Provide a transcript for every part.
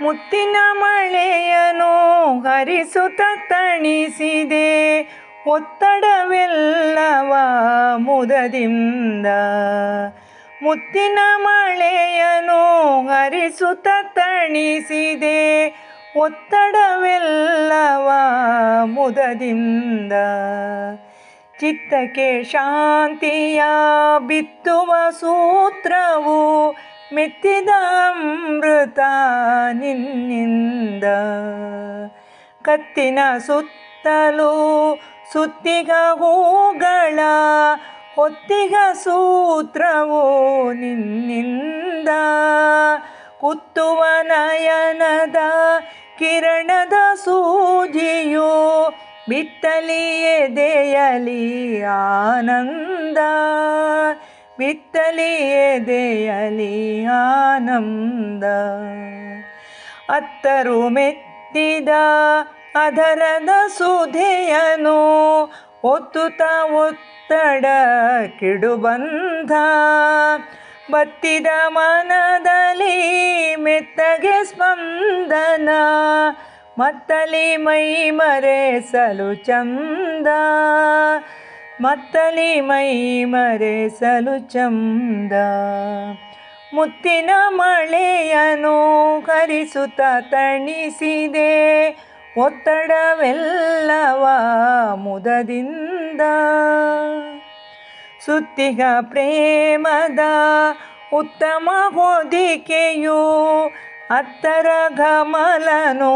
ಮುತ್ತಿನ ಮಳೆಯನು ಹರಿಸುತ್ತ ತಣಿಸಿದೆ. ಒತ್ತಡವೆಲ್ಲವ ಮುದದಿಂದ. ಮುತ್ತಿನ ಮಳೆಯನು ಹರಿಸುತ್ತ ತಣಿಸಿದೆ. ಒತ್ತಡವೆಲ್ಲವ ಮುದದಿಂದ. ಚಿತ್ತಕ್ಕೆ ಶಾಂತಿಯ ಬಿತ್ತುವ ಸೂತ್ರವು ಮೆತ್ತಿದ ಅಮೃತ ನಿನ್ನಿಂದ. ಕತ್ತಿನ ಸುತ್ತಲೂ ಸುತ್ತಿಗ ಹೂಗಳ ಹೊತ್ತಿಗ ಸೂತ್ರವು ನಿನ್ನಿಂದ. ಕುತ್ತುವ ನಯನದ ಕಿರಣದ ಸೂಜಿಯು ಬಿತ್ತಲಿಯೇ ದೇಯಲಿ ಆನಂದ. ಬಿತ್ತಲಿ ದೇಯಲಿ ಆನಂದ ಅತ್ತರು ಮೆತ್ತಿದ ಅದರದ ಸುಧೆಯನು ಒತ್ತುತ ಒತ್ತಡ ಕಿಡುಬಂಧ. ಬತ್ತಿದ ಮನದಲ್ಲಿ ಮೆತ್ತಗೆ ಸ್ಪಂದನ, ಮತ್ತಲಿ ಮೈ ಮರೆಸಲು ಚಂದ. ಮತ್ತಲಿ ಮೈ ಮರೆಸಲು ಚಂದ. ಮುತ್ತಿನ ಮಳೆಯನು ಕರಿಸುತ್ತ ತಣಿಸಿದೆ. ಒತ್ತಡವೆಲ್ಲವ ಮುದದಿಂದ. ಸುತ್ತಿಗ ಪ್ರೇಮದ ಉತ್ತಮ ಹೊದಿಕೆಯು ಅತ್ತರ ಗಮಲನು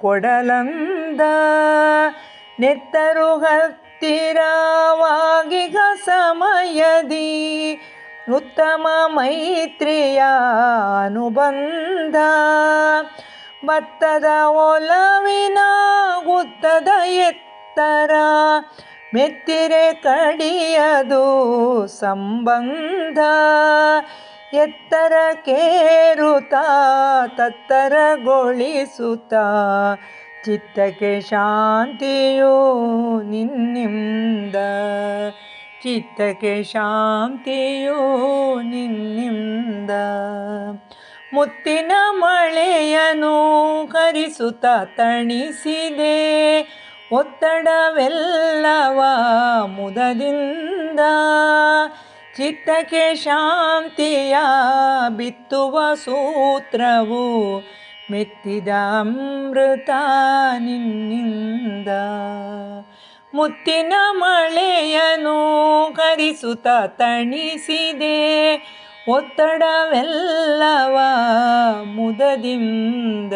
ಕೊಡಲಂದ. ನೆತ್ತರು ಹತ್ತಿರವಾಗಿಗ ಸಮಯದಿ ಉತ್ತಮ ಮೈತ್ರಿಯ ಅನುಬಂಧ. ಭತ್ತದ ಒಲವಿನ ಗುತ್ತದ ಎತ್ತರ, ಮೆತ್ತಿರೆ ಕಡಿಯದು ಸಂಬಂಧ. ಎತ್ತರ ಕೇರುತ್ತ, ತತ್ತರಗೊಳಿಸುತ್ತ ಚಿತ್ತಕ್ಕೆ ಶಾಂತಿಯೋ ನಿನ್ನಿಂದ. ಚಿತ್ತಕ್ಕೆ ಶಾಂತಿಯೋ ನಿನ್ನಿಂದ. ಮುತ್ತಿನ ಮಳೆಯನು ಕರಿಸುತ್ತ ತಣಿಸಿದೆ. ಒತ್ತಡವೆಲ್ಲವ ಮುದದಿಂದ. ಚಿತ್ತಕ್ಕೆ ಶಾಂತಿಯ ಬಿತ್ತುವ ಸೂತ್ರವು ಮೆತ್ತಿದ ಅಮೃತ ನಿನ್ನಿಂದ ಮುತ್ತಿನ ಮಳೆಯನು ಕರಿಸುತ್ತ ತಣಿಸಿದೆ. ಒತ್ತಡವೆಲ್ಲವ ಮುದದಿಂದ